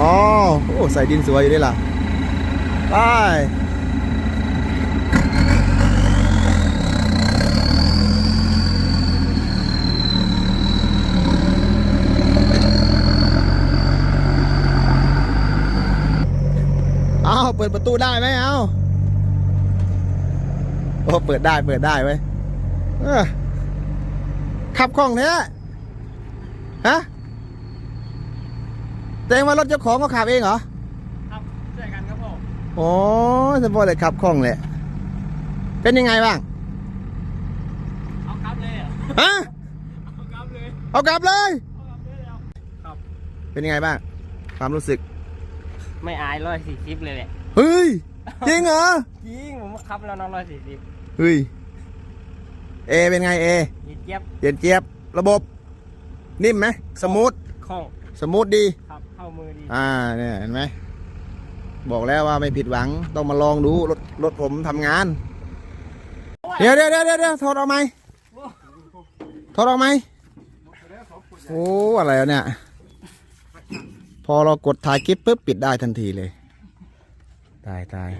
อ๋อโอ้ใส่ดินสวยอยู่ด้วยล่ะไปเอาเปิดประตูได้ไหมเอาโอ้เปิดได้เปิดได้ไหมขับคล่องแท้ฮะ แต่ว่ารถเจ้าของก็ขับเองเหรอ ครับใช่กันครับผมโอ้สปอร์ตเลยขับคล่องเลย เป็นยังไงบ้าง เอาครับเลยเหรอฮะ เอาครับเลยเอากลับเลย เอาครับเลยเอาครับ เป็นยังไงบ้าง ความรู้สึก ไม่อายร้อยสี่สิบเลยแหละเฮ้ย จริงเหรอ จริงผมขับแล้วน้องร้อยสี่สิบเฮ้ย เอเป็นไงเอ ยีเจี๊ยบเย็นเจี๊ยบ ระบบ นิ่มไหม สมูท คล่อง สมูทดี ครับเข้ามือดีอ่าเนี่ยเห็นไหมบอกแล้วว่าไม่ผิดหวังต้องมาลองดูรถรถผมทำงาน เดี๋ยวเดี๋ยวเดี๋ยวเดี๋ยวถอดออกไหมถอดออกไหมโอ้อะไรวะเนี่ย พอเรากดถ่ายคลิปปุ๊บปิดได้ทันทีเลย ตายตาย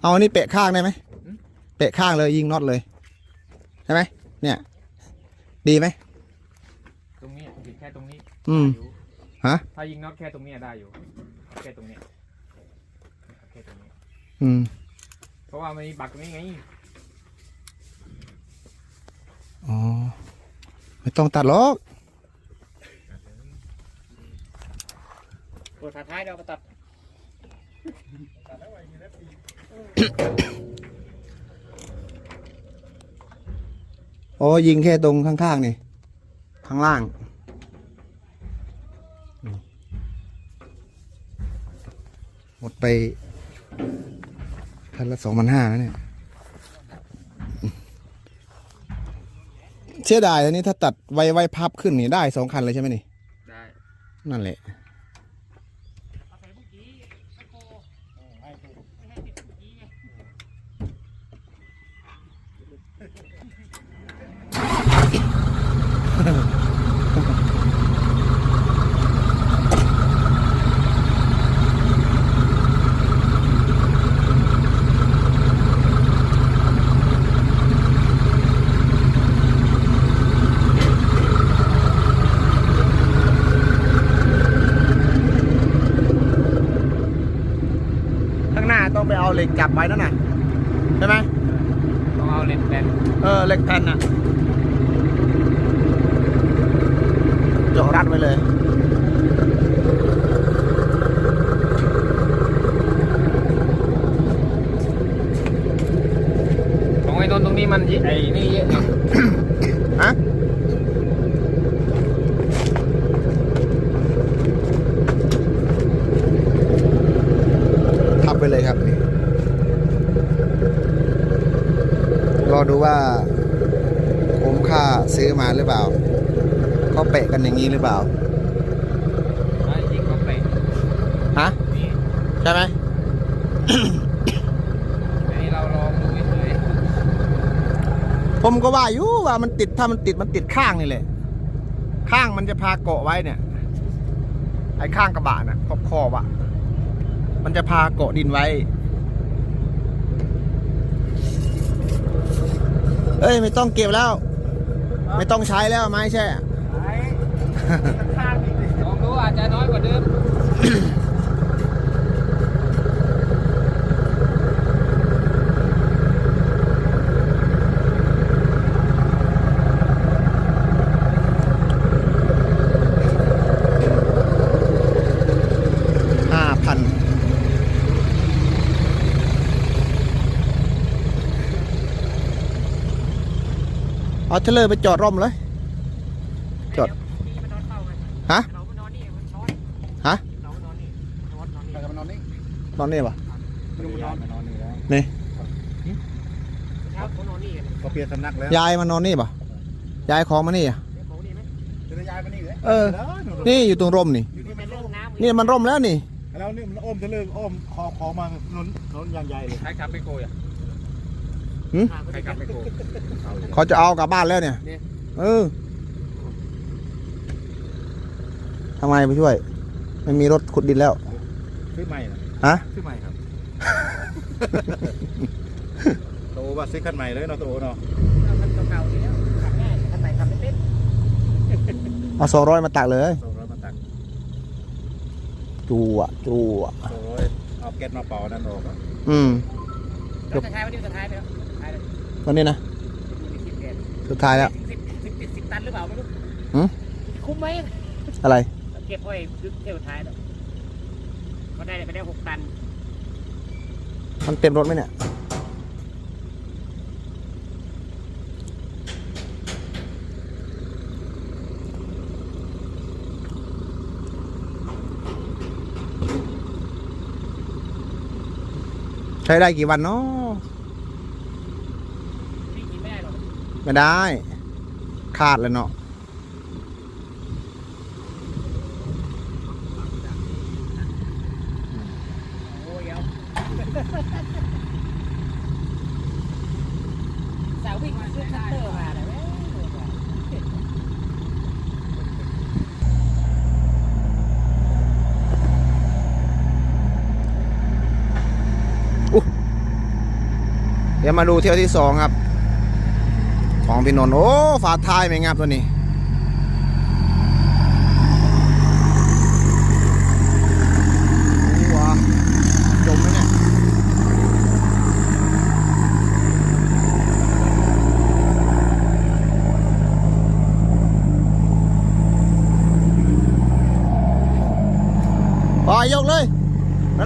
เอาอันนี้เปะข้างได้ไหมเปะข้างเลยยิงน็อตเลย ใช่ไหมเนี่ย ดีไหม ตรงนี้ติดแค่ตรงนี้อืม อยู่ฮะ ถ้ายิงน็อตแค่ตรงนี้ได้อยู่แค่ตรงนี้แค่ตรงนี้ อืม เพราะว่ามันมีบักตรงนี้ไงอ๋อ ไม่ต้องตัดหรอกตัวท้ายเราก็ตัดโอ้ยิงแค่ตรงข้างๆนี่ ข้างล่างนี่หมดไปพันละสองพันห้าแล้วเนี่ย เสียดายอันนี้ถ้าตัดไวไวพับขึ้นนี่ได้สองคันเลยใช่ไหมนี่ ได้ นั่นแหละ ข้างหน้าต้องไปเอาเหล็กจับไว้นั่นน่ะใช่ไหมต้องเอาเลนส์แบนเออเหล็กแผ่นน่ะเจาะรัดไว้เลย ของไอ้นนท์ตรงนี้มันไอ้นี่เยอะไง ฮะ ทับไปเลยครับ รอ ดูว่าคุ้มค่าซื้อมาหรือเปล่าเขาเปะกันอย่างนี้หรือเปล่าไอ้ยิงก็เตะฮะนี่ใช่ไหมอันนี้เราลองดูเฉยผมก็ว่าอยู่ว่ามันติดถ้ามันติดมันติดข้างนี่แหละข้างมันจะพาเกาะไว้เนี่ย ไอ้ข้างกระบะน่ะขอบขอบๆอะมันจะพาเกาะดินไว้ เอ้ยไม่ต้องเก็บแล้ว ไม่ต้องใช้แล้วไม้แช่ไอ้ข้างนี่ดิๆลองดูอาจจะน้อยกว่าเดิม ห้าพัน เอาเทรลเลอร์ไปจอดร่มเลย จอดนี่มันนอนเฝ้ากันฮะเรามานอนนี่มันช้อนฮะเรามานอนนี่นอนนอนนี่แต่มันนอนนี่นอนนี่ปะลุงมันนอนมันนอนนี่แล้วนี่เช้าเขานอนนี่กันก็เปลี่ยนสำนักแล้วยายมานอนนี่ปะยายของมานี่อะเดี๋ยวเขานี่ไหมจะย้ายมานี่เลยเออ นี่อยู่ตรงร่มนี่ อยู่ที่เป็นเรื่องน้ำนี่มันร่มแล้วนี่ แล้วนี่มันอ้อมจะเลิกอ้อมคอคอมานุนนุนยางใหญ่เลยใครขับไปโกยอะ ใคใครรกขัลับบไปโกยเขาจะเอากลับบ้านแล้วเนี่ย เออทำไมไปช่วย มันมีรถขุดดินแล้ว ซื้อใหม่นะฮะ ซื้อใหม่ครับ โตว่าซื้อคันใหม่เลยเนาะโตเนาะเอาคันเก่าๆนี่แล้วขับง่ายคันไหนขับไม่เป็นเอาสองร้อยมาตักเลยสองร้อยมาตักจูอะจูอะสองร้อยเอาแก๊สมาเป่านั่นออกอะอืมแล้วสุดท้ายวันนี้สุดท้ายไปแล้วสุดท้ายเลย วันนี้นะดูในคลิปแกสุดท้ายแล้วสิบสิบสิบสิบตันหรือเปล่าไม่รู้หืมคุ้มไหมอะไรเก็บไว้ลึกเที่ยวสุดท้ายแล้วเขาได้ไปได้หกตัน มันเต็มรถไหมเนี่ยใช้ได้กี่วันเนาะ พี่กินไม่ได้หรอก ไม่ได้ ขาดเลยเนาะโอ้ยเอาสาววิ่งซื้อคัตเตอร์มาเลยเดี๋ยวมาดูเที่ยวที่สองครับ ของพี่นนท์โอ้ฝาท้ายไหมงับตัวนี้ว้าจมไหมเนี่ยปล่อยยกเลย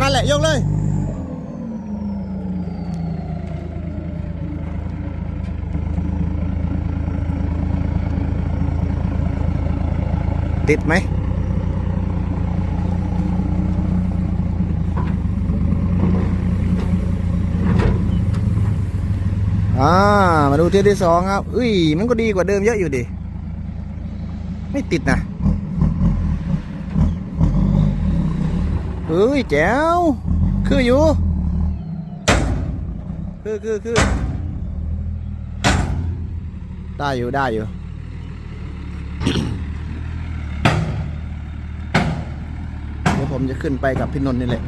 นั่นแหละ ยกเลย ติดไหมอ่ามาดูเที่ยวที่สองครับ อุ้ย มันก็ดีกว่าเดิมเยอะอยู่ดิ ไม่ติดนะเฮ้ย แจ๋ว คืออยู่ คือคือคือได้อยู่ได้อยู่ เดี๋ยว ผมจะขึ้นไปกับพี่นนท์นี่แหละ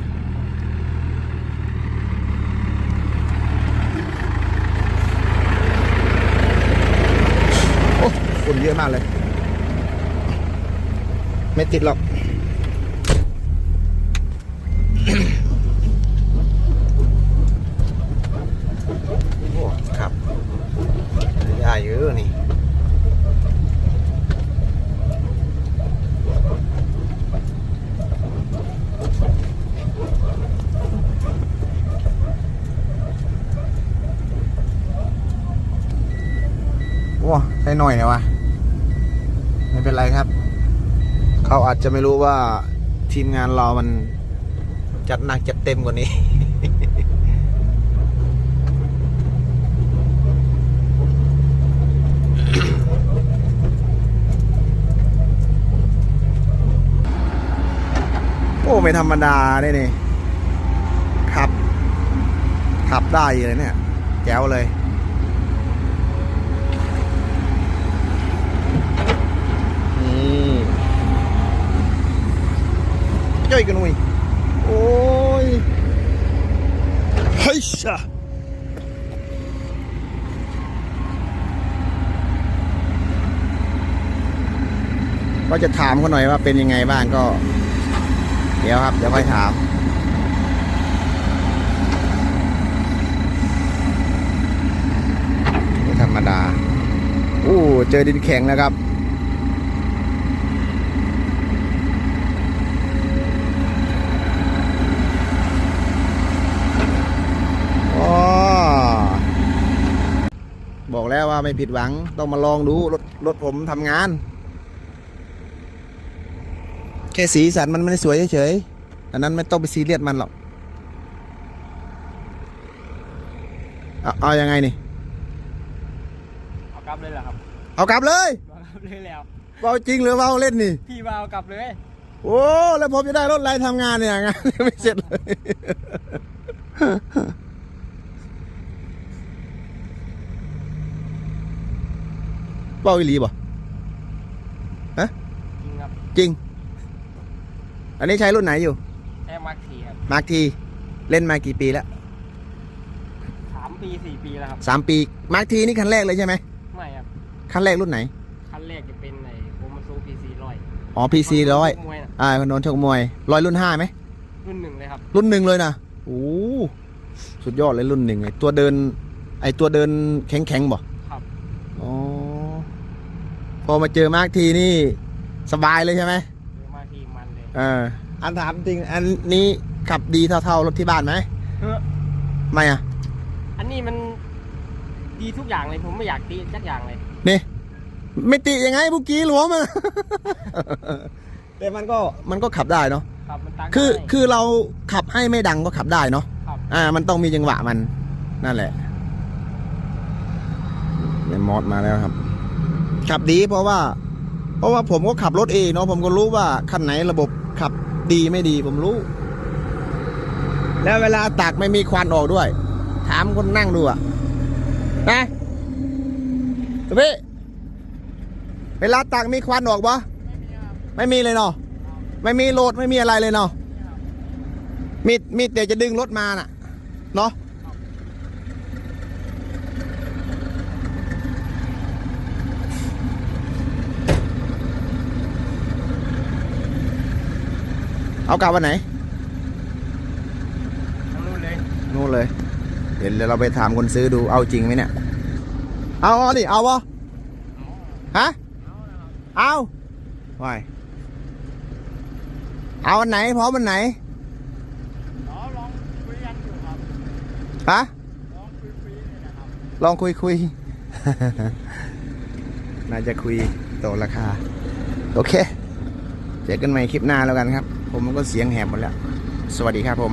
โอ้ฝุ่นเยอะมากเลย ไม่ติดหรอกโอ้ครับได้เยอะนี่ โอ้ใช้ หน่อยนะวะไม่เป็นไรครับ เขาอาจจะไม่รู้ว่าทีมงานเรามันจัดหนักจัดเต็มกว่านี้ โอ้ ไม่ธรรมดาได้นี่ขับ ขับได้เลยเนี่ย แจ๋วเลย นี่ ย่อยกันหนุ่ยโอ้ยเฮ้ยชะก็จะถามเขาหน่อยว่าเป็นยังไงบ้างก็ เดี๋ยวครับ เดี๋ยวค่อยถามไม่ธรรมดา อู้เจอดินแข็งแล้วครับ อ๋อบอกแล้ วว่าไม่ผิดหวังต้องมาลองดูรถรถผมทำงาน แค่สีสันมันไม่ได้สวยเฉยๆอันนั้นไม่ต้องไปซีเรียสมันหรอกเอาเอายังไงนี่เอากลับเลยเหรอครับเอากลับเลยเอากลับเลยแล้ว เบาจริงหรือเบาเล่นนี่ พี่มาเอากลับเลย โอ้แล้วผมจะได้รถอะไรทำงานเนี่ยงานยังไม่เสร็จเลย เป้าอีหลีบ่จริงครับจริง อันนี้ใช้รุ่นไหนอยู่แอร์มาร์คทีครับมาร์คทีเล่นมากี่ปีแล้วสามปีสี่ปีแล้วครับสามปีมาร์คทีนี่คันแรกเลยใช่ไหมไม่ครับคันแรกรุ่นไหนคันแรกจะเป็นในโคมาซูพีซีร้อยอ๋อพีซีร้อยมวยน่ะอ่าคนโดนชกมวยร้อยรุ่นห้าไหมรุ่นหนึ่งเลยครับ รุ่นหนึ่งเลยนะโอ้สุดยอดเลยรุ่นหนึ่งไอตัวเดิน ไอตัวเดินแข็งแข็งๆบ่ครับอ๋อ พอมาเจอมาร์คทีนี่สบายเลยใช่ไหมแอร์มาร์คทีมันเลยเอออันถามจริง อันนี้ขับดีเท่าๆรถที่บ้านไหมเฮ้อไม่อะอันนี้มันดีทุกอย่างเลยผมไม่อยากตีสักอย่างเลยนี่ไม่ติยังไงเมื่อกี้หลวมอะแต่มันก็มันก็ขับได้เนาะครับมันตั้งคือได้คือเราขับให้ไม่ดังก็ขับได้เนาะครับอ่า มันต้องมีจังหวะมันนั่นแหละเนมอสมาแล้วครับ ขับดีเพราะว่า เพราะว่าผมก็ขับรถเองเนาะผมก็รู้ว่าคันไหนระบบขับดีไม่ดีผมรู้ แล้วเวลาตักไม่มีควันออกด้วย ถามคนนั่งดูอะนะพี่เวลาตักมีควันออกปะไม่มีเลยเนาะไม่มีโหลดไม่มีอะไรเลยเนาะมีมีแต่จะดึงรถมาน่ะ เนาะ เอากลับวันไหนทางนู้นเลยนู่นเลย เดี๋ยวเราไปถามคนซื้อดูเอาจริงไหมเนี่ย เอาเอาดิเอาวะฮะเอาวายเอาอันไหนพร้อมอันไหนอ๋อลองคุยกันอยู่ครับฮะลองคุยคุยนี่นะครับลองคุยคุยน่าจะคุยต่อราคา โอเค เจอกันใหม่คลิปหน้าแล้วกันครับ ผมก็เสียงแหบหมดแล้ว สวัสดีครับผม